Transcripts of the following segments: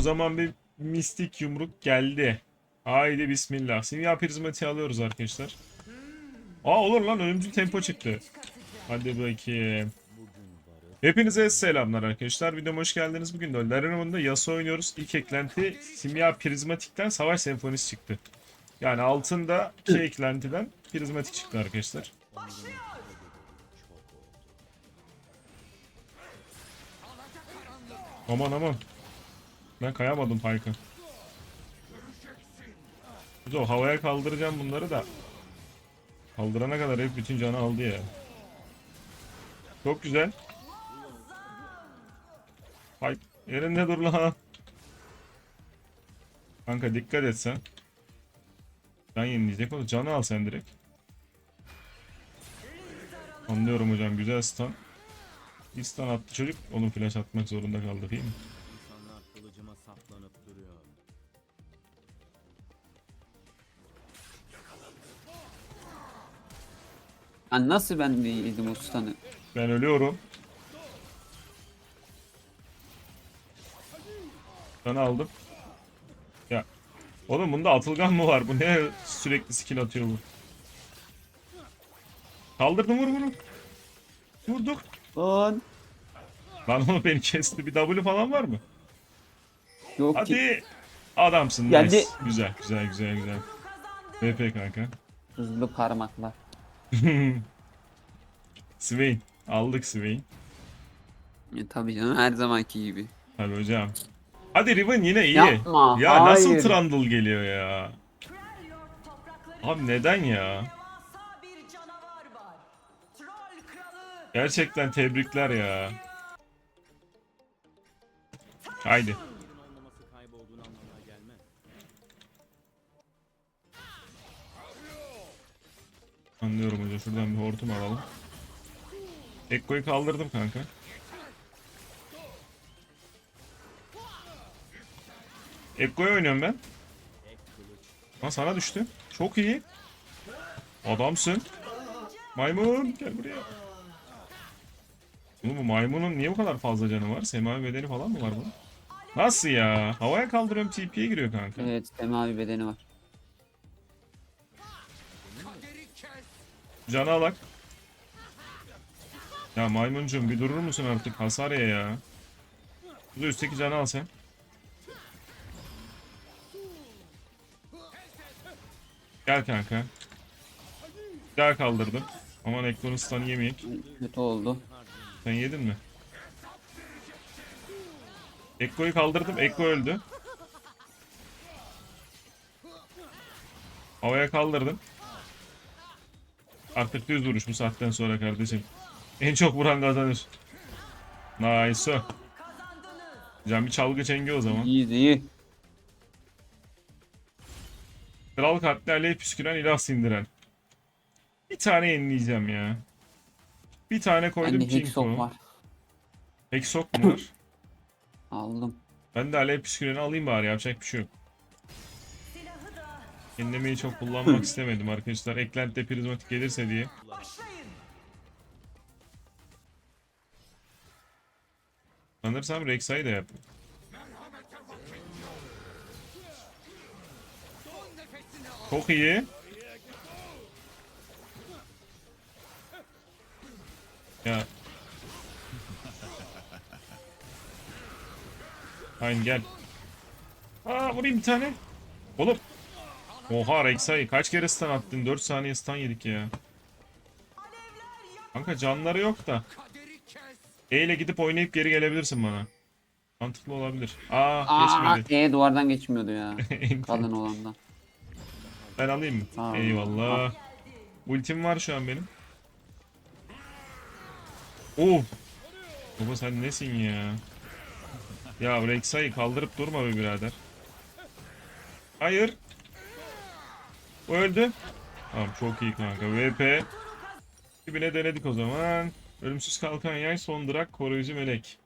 O zaman bir mistik yumruk geldi. Haydi bismillah. Simya prizmatiği alıyoruz arkadaşlar. Aa olur lan ölümcül tempo çıktı. Hadi bakayım. Hepinize selamlar arkadaşlar. Videoma hoş geldiniz. Bugün de Larenum'da Yasuo oynuyoruz. İlk eklenti Simya Prizmatik'ten Savaş Senfonisi çıktı. Yani altında iki eklentiden prizmatik çıktı arkadaşlar. Aman aman. Ben kayamadım Payka. Güzel havaya kaldıracağım bunları da. Kaldırana kadar hep bütün canı aldı ya. Çok güzel. Hay yerinde dur lan. Kanka dikkat et sen. Ben yenileyecek o canı al sen direkt. Anlıyorum hocam güzel stun. Bir stun attı çocuk onun flash atmak zorunda kaldı değil mi? Ha nasıl ben de yedim o stun'ı? Ben ölüyorum. Ben aldım. Ya. Oğlum bunda atılgan mı var? Bu ne sürekli skill atıyor bu? Kaldırdım vur vur. Vurduk. Lan. Lan oğlum beni kesti. Bir W falan var mı? Yok ki. Hadi. Adamsın. Geldi. Nice. Güzel güzel güzel güzel. VP kanka. Hızlı parmaklar. Swain. Aldık Swain. E, tabii canım her zamanki gibi. Tabii hocam. Hadi Riven yine iyi. Yapma, Ya nasıl hayır. Trundle geliyor ya? Abi neden ya? Gerçekten tebrikler ya. Haydi. Anlıyorum hocam. Şuradan bir hortum alalım. Ekko'yu kaldırdım kanka. Ekko'yu oynuyorum ben. Ha sana düştü. Çok iyi. Adamsın. Maymun gel buraya. Oğlum bu maymunun niye bu kadar fazla canı var? Semavi bedeni falan mı var bunun? Nasıl ya? Havaya kaldırıyorum TP'ye giriyor kanka. Evet semavi bedeni var. Canı alak. Ya maymuncuğum bir durur musun artık? Hasar ye ya. Bu da üstteki canı al sen. Gel kanka. Daha kaldırdım. Aman Ekko'nun stun'ı yemeyek. Kötü oldu. Sen yedin mi? Ekko'yu kaldırdım. Ekko öldü. Havaya kaldırdım. Artık düz vuruş bu saatten sonra kardeşim. En çok vuran kazanır. Nice. Can bir çalgı çengi o zaman. İyi iyi. Kral katli aleyh püsküren ilah sindiren. Bir tane yenileyeceğim ya. Bir tane koydum Bende Hexok var. Hexok mu var? Aldım. Ben de aleyh püsküreni alayım bari yapacak bir şey yok. Enlemeyi çok kullanmak istemedim arkadaşlar. Eklentide prizmatik gelirse diye. Sanırsam Rek'Sai da yaptı. Çok iyi. Ya. Aynen gel. Aa vurayım bir tane. Oğlum. Oha Rek'Sai kaç kere stun attın? 4 saniye stun yedik ya. Kanka canları yok da. E ile gidip oynayıp geri gelebilirsin bana. Mantıklı olabilir. Aa, Aa, geçmedi. e duvardan geçmiyordu ya. Kalın olandan. ben alayım mı? Tamam. Eyvallah. Ultim var şu an benim. Of. Baba sen nesin ya? Ya Rek'Sai kaldırıp durma be birader. Hayır. O öldü. Tamam çok iyi kanka. VP. Dibine denedik o zaman. Ölümsüz kalkan yay, son durak, koruyucu melek.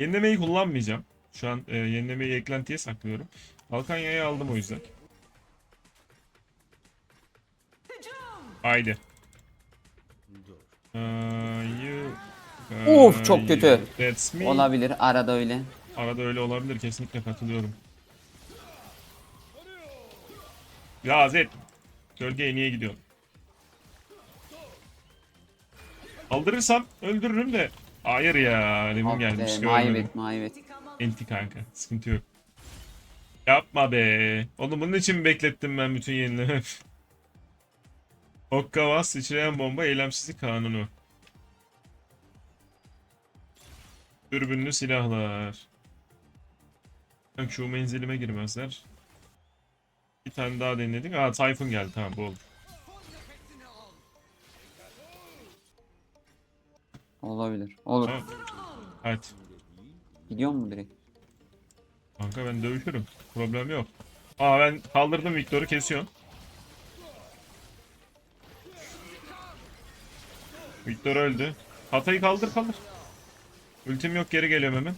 Yenilemeyi kullanmayacağım. Şu an e, yenilemeyi eklentiye saklıyorum. Kalkan yayı aldım o yüzden. Haydi. You- Of, çok kötü. That's me. Olabilir arada öyle. Arada öyle olabilir kesinlikle katılıyorum. Ya Zed. Gölgeye niye gidiyorsun? Kaldırırsam öldürürüm de. Hayır ya. Lemon Ah gelmiş. Maybet maybet. Enti kanka. Sıkıntı yok. Yapma be. Oğlum bunun için mi beklettim ben bütün yenileme? Hokkabaz, sıçrayan bomba, eylemsizlik kanunu. Dürbünlü silahlar. Şu menzilime girmezler. Tane daha denedik. Aa Tayfun geldi tamam bu oldu. Olabilir. Olur. Tamam. Hadi. Gidiyor mu direkt? Kanka ben dövüşürüm. Problem yok. Aa ben kaldırdım Victor'u kesiyorum. Victor öldü. Hatayı kaldır kaldır. Ultim yok geri geliyorum hemen.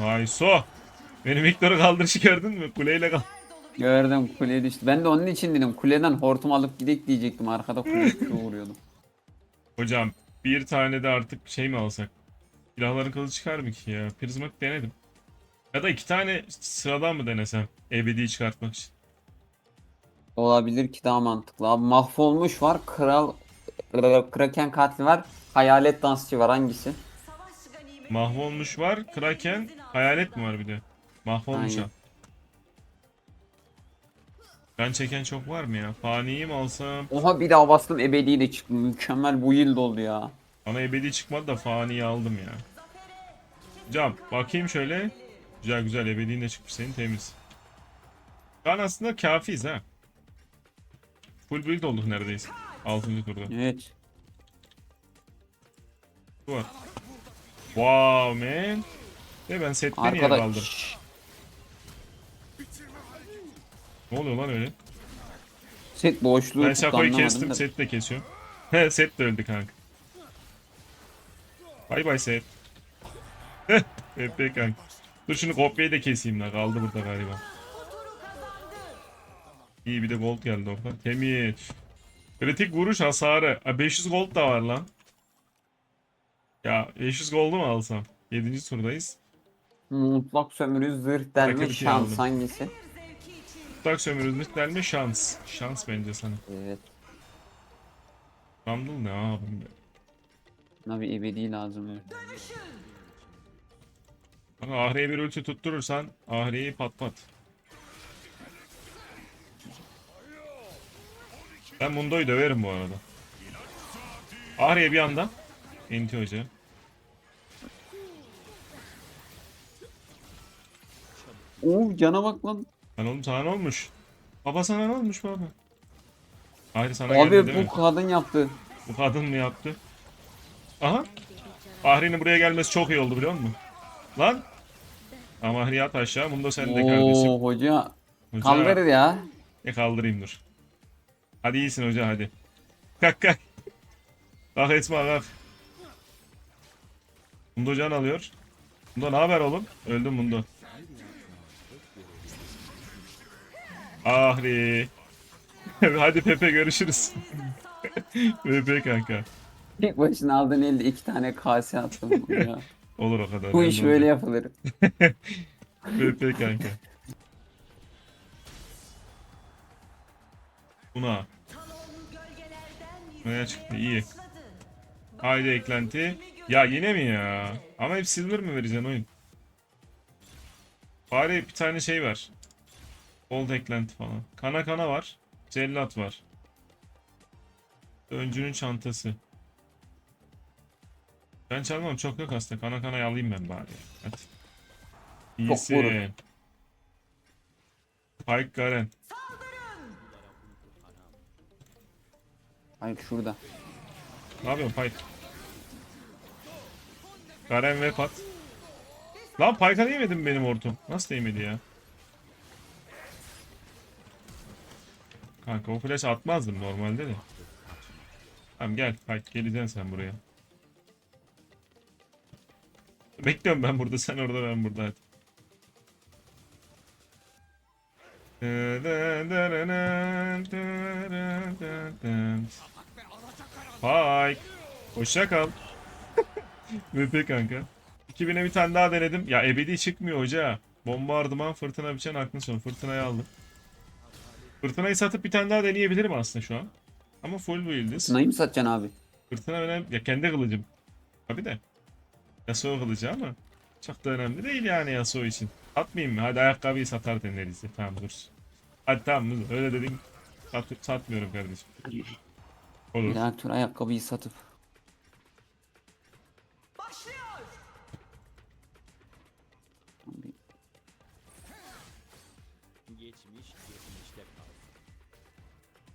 Vay so. Benim Victor'u kaldırışı gördün mü? Kuleyle kal. Gördüm kuleye düştü. Ben de onun için dedim kuleden hortum alıp gidek diyecektim. Arkada kule vuruyordum. Hocam bir tane de artık şey mi alsak? Silahların kılıcı çıkar mı ki ya? Prizmatik denedim. Ya da iki tane sıradan mı denesem? Ebedi çıkartmak için. Olabilir ki daha mantıklı. Abi mahvolmuş var. Kral Kraken katli var. Hayalet dansçı var hangisi? Mahvolmuş var. Kraken. Hayalet mi var bir de? Mahvolmuş Aynen. ha. Ben çeken çok var mı ya? Faniyi mi alsam? Oha bir daha bastım ebedi de çıktı. Mükemmel bu yıl oldu ya. Bana ebedi çıkmadı da faniyi aldım ya. Cam bakayım şöyle. Güzel güzel ebediğin de çıkmış senin temiz. Şu an aslında kafiyiz ha. Full build olduk neredeyse. 6. turda. Evet. Bu var. Wow man. Ve ben sette niye kaldım? Ne oluyor lan öyle? set boşluğu Ben tuttu Şako'yu anlamadım kestim, da. set de kesiyorum. He, set de öldü kanka. Bay bay set. Pepe kanka. Dur şunu kopyayı da keseyim lan, kaldı burada galiba. İyi bir de gold geldi orada. Temiz. Kritik vuruş hasarı. Ha, 500 gold da var lan. Ya 500 gold'u mu alsam? 7. turdayız. Mutlak sömürü zırh delme Takır şans hangisi? Sömürülmüş delme şans. Şans bence sana. Evet. Rumble ne abim be. Buna bir ebedi lazım. evet. Ama Ahri'ye bir ulti tutturursan Ahri'yi pat pat. Ben Mundo'yu döverim bu arada. Ahri'ye bir anda. Enti hoca. Oo cana bak lan. Lan oğlum sana ne olmuş? Baba sana ne olmuş baba? Ahri sana geldi Abi değil bu mi? kadın yaptı. Bu kadın mı yaptı? Aha. Ahri'nin buraya gelmesi çok iyi oldu biliyor musun? Lan. Ama Ahri at aşağı. Mundo sen de kardeşim. Oo hoca. Hoca. Ya. E kaldırayım dur. Hadi iyisin hoca hadi. Kalk kalk. Kalk Esma kalk. Mundo can alıyor. Mundo ne haber oğlum? Öldüm Mundo. Ahri. hadi Pepe görüşürüz. Pepe kanka. Tek başına aldığın elde iki tane kase attım. ya. Olur o kadar. Bu iş de böyle yapılır. Pepe kanka. Buna. Neye çıktı? İyi. Haydi eklenti. Ya yine mi ya? Ama hep silver mi vereceksin oyun? Bari bir tane şey var. Gold eklenti falan. Kana kana var. Cellat var. Öncünün çantası. Ben çalmam çok yok aslında. Kana kanayı alayım ben bari. Hadi. Vurur. Pike Garen. Hayır şurada. Ne yapıyorsun Pike? Garen ve Pat. Lan Pike'a değmedi mi benim hortum? Nasıl değmedi ya? Kanka o flash atmazdım normalde de. Tamam gel Pike geleceksin sen buraya. Bekliyorum ben burada sen orada ben burada hadi. Pike. Hoşça kal. VP kanka. 2000'e bir tane daha denedim. Ya ebedi çıkmıyor hoca. Bombardıman fırtına biçen aklın son. Fırtınayı aldım. Fırtınayı satıp bir tane daha deneyebilirim aslında şu an. Ama full build'iz. Sınayı mı satacaksın abi? Fırtına önemli. Ya kendi kılıcım. Tabi de. Yasuo kılıcı ama. Çok da önemli değil yani Yasuo için. Atmayayım mı? Hadi ayakkabıyı satar deneriz. Tamam dursun. Hadi tamam Muzo. Öyle dedin. Sat, satmıyorum kardeşim. Olur. Bir ayakkabıyı satıp.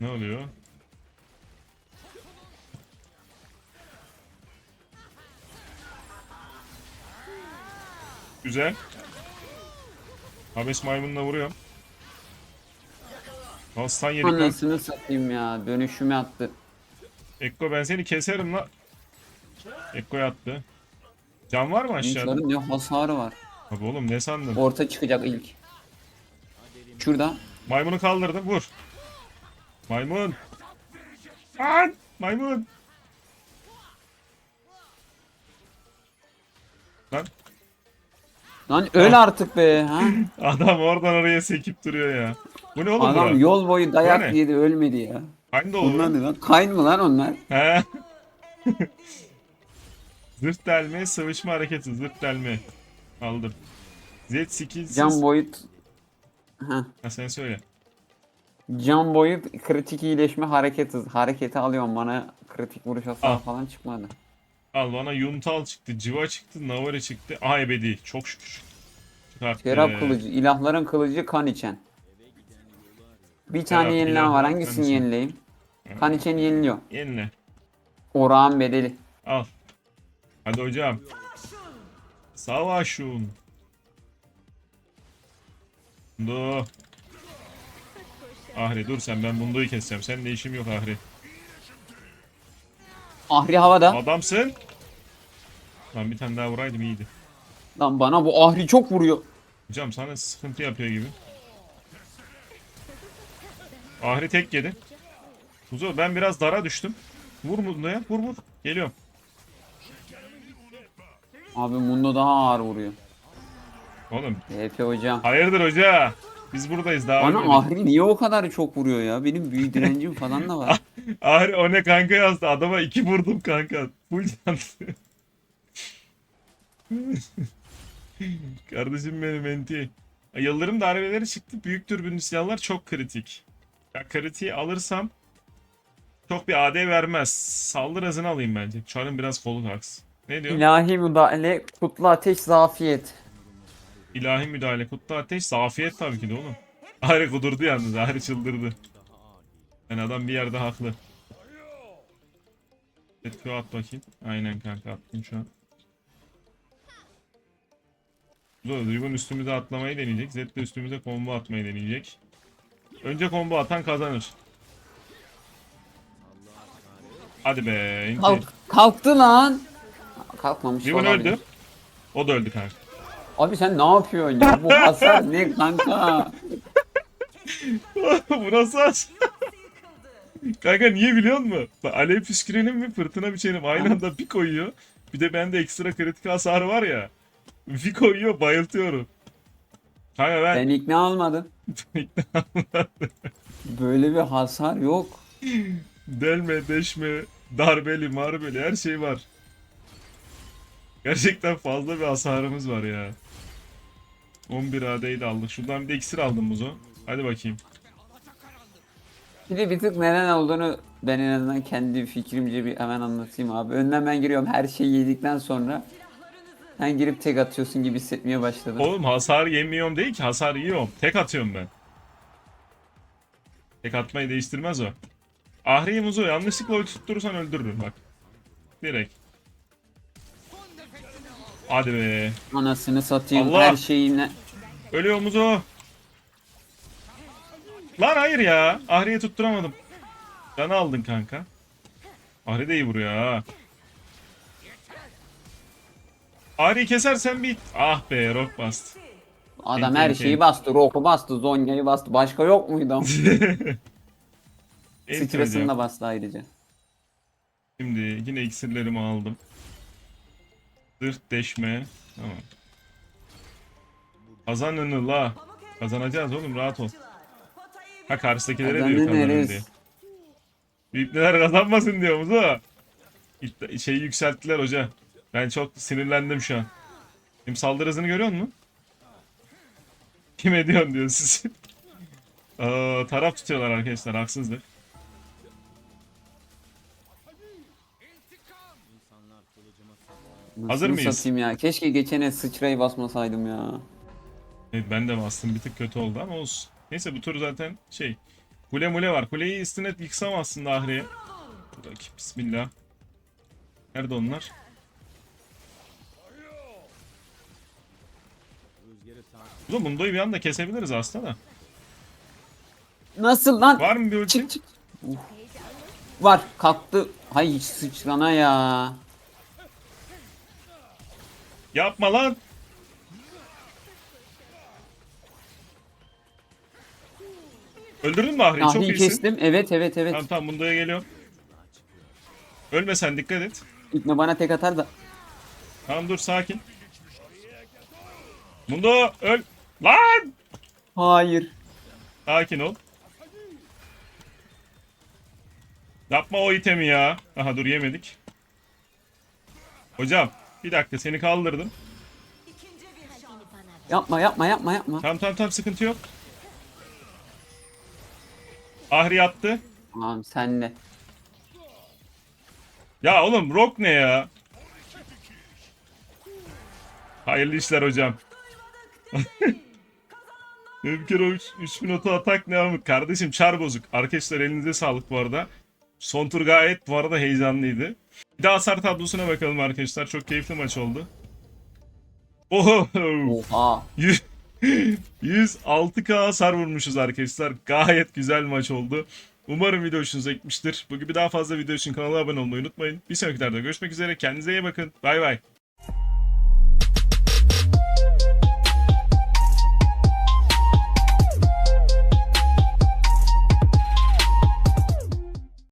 Ne oluyor? Güzel. Habes maymununa vuruyorum. Aslan yedik lan. Anasını satayım ya. Dönüşümü attı. Ekko ben seni keserim la. Ekko'ya attı. Can var mı aşağıda? Oyuncuların ne hasarı var. Abi oğlum ne sandın? Orta çıkacak ilk. Şurada. Maymunu kaldırdım vur. Maymun. Lan maymun. Lan Lan öl artık be. Ha? adam oradan oraya sekip duruyor ya. Bu ne oğlum Adam bu? yol boyu Bu ne? dayak yedi ölmedi ya. Hangi olur? ne lan? Kayn mı lan onlar? He. zırt delme, sıvışma hareketi, zırt delme. Aldım. Z skillsiz. Can boyut. Ha. Ha sen söyle. Can boyut kritik iyileşme hareketi hareketi alıyorum bana kritik vuruş hasarı Al. falan çıkmadı. Al bana Yuntal çıktı, Civa çıktı, Navari çıktı. Aha ebedi. Çok şükür. Çıkarttı. Serap kılıcı, ilahların kılıcı kan içen. Bir tane Serap, yenilen var. ilahlar kan Hangisini içen. yenileyim? Kan içen yeniliyor. Yenile. Orağın bedeli. Al. Hadi hocam. Savaşun. Bundo. Ahri dur sen ben Bundo'yu keseceğim. Seninle işim yok Ahri. Ahri havada. Adamsın. Lan bir tane daha vuraydım iyiydi. Lan bana bu Ahri çok vuruyor. Hocam sana sıkıntı yapıyor gibi. Ahri tek yedi. Kuzu ben biraz dara düştüm. Vur Bundo'ya vur vur. Geliyorum. Abi Mundo daha ağır vuruyor. Oğlum HP hocam. hayırdır hoca? Biz buradayız daha Bana ölmedik. Ahri niye o kadar çok vuruyor ya? Benim büyü direncim falan da var. Ahri o ne kanka yazdı. Adama iki vurdum kanka. Full canlı. Kardeşim benim enti. Yıldırım darbeleri çıktı. Büyük türbünlü silahlar çok kritik. Ya kritiği alırsam çok bir AD vermez. Saldırı hızını alayım bence. Çarın biraz kolu kalksın. Ne diyor? İlahi müdahale, kutlu ateş, zafiyet. İlahi müdahale, kutlu ateş, zafiyet tabii ki de oğlum. Ahri kudurdu yalnız. Ahri çıldırdı. Yani adam bir yerde haklı. Etki at bakayım. Aynen kanka attım şu an. Zor, Duygun üstümüze atlamayı deneyecek. Zed de üstümüze combo atmayı deneyecek. Önce combo atan kazanır. Hadi be. Inti. Kalk, kalktı lan. Kalkmamış Duygun olabilir. öldü. O da öldü kanka. Abi sen ne yapıyorsun ya? Bu hasar ne kanka? Bu nasıl aç? Kanka niye biliyor musun? Bak, Alev püskürenim mi fırtına biçenim aynı anda bir koyuyor. Bir de bende ekstra kritik hasarı var ya. Bir koyuyor bayıltıyorum. Kanka ben Ben ikna olmadım. Böyle bir hasar yok. delme deşme darbeli marbeli her şey var. Gerçekten fazla bir hasarımız var ya. 11 AD'yi de aldık. Şuradan bir de iksir aldım Muzo. Hadi bakayım. Bir de bir tık neden olduğunu ben en azından kendi fikrimce bir hemen anlatayım abi. Önden ben giriyorum her şeyi yedikten sonra sen girip tek atıyorsun gibi hissetmeye başladım. Oğlum hasar yemiyorum değil ki hasar yiyorum. Tek atıyorum ben. Tek atmayı değiştirmez o. Ahri'yi muzu yanlışlıkla tutturursan öldürürüm bak. Direkt. Hadi be. Anasını satayım Allah! her şeyine. Ölüyor muzu. Lan hayır ya. Ahri'ye tutturamadım. Canı aldın kanka. Ahri de iyi vuruyor ha. Ahri'yi kesersen bit. Ah be rock bastı. Adam her şeyi bastı. Rock'u bastı. Zonya'yı bastı. Başka yok muydu? Stresini de bastı ayrıca. Şimdi yine iksirlerimi aldım. Zırh deşme. Tamam. Kazanını la. Kazanacağız oğlum rahat ol. Ha karşıdakilere diyor Kazanın kazanın diye. Büyükler kazanmasın diyor mu İddia- Şeyi yükselttiler hoca. Ben çok sinirlendim şu an. Benim saldırı hızını görüyor musun? Kim ediyorsun diyor siz. Aa, taraf tutuyorlar arkadaşlar haksızlık. Nasıl Hazır mıyız? satayım ya? Keşke geçene sıçrayı basmasaydım ya. Evet ben de bastım bir tık kötü oldu ama olsun. Neyse bu tur zaten şey. Kule mule var. Kuleyi üstüne yıksam aslında Ahri'ye. Bakayım bismillah. Nerede onlar? Ulan Mundo'yu bir anda kesebiliriz aslında da. Nasıl lan? Var mı bir ulti? Çık çık. Uf. Var kalktı. Hay sıçrana ya. Yapma lan. Öldürdün mü Ahri'yi? Çok Ahri'yi iyisin. kestim. Evet evet evet. Tamam tamam Mundo'ya geliyorum. Ölme sen dikkat et. İlkme bana tek atar da. Tamam dur sakin. Mundo öl. Lan! Hayır. Sakin ol. Yapma o itemi ya. Aha dur yemedik. Hocam bir dakika seni kaldırdım. Yapma yapma yapma yapma. Tamam tamam tamam sıkıntı yok. Ahri attı. Tamam senle. Ya oğlum rock ne ya? Hayırlı işler hocam. Mümkün o 3000 oto atak ne ama kardeşim çar bozuk. Arkadaşlar elinize sağlık bu arada. Son tur gayet bu arada heyecanlıydı. Bir de hasar tablosuna bakalım arkadaşlar. Çok keyifli maç oldu. Oho! Oha. 100 106k hasar vurmuşuz arkadaşlar. Gayet güzel maç oldu. Umarım video hoşunuza gitmiştir. Bu gibi daha fazla video için kanala abone olmayı unutmayın. Bir sonraki videoda görüşmek üzere. Kendinize iyi bakın. Bay bay.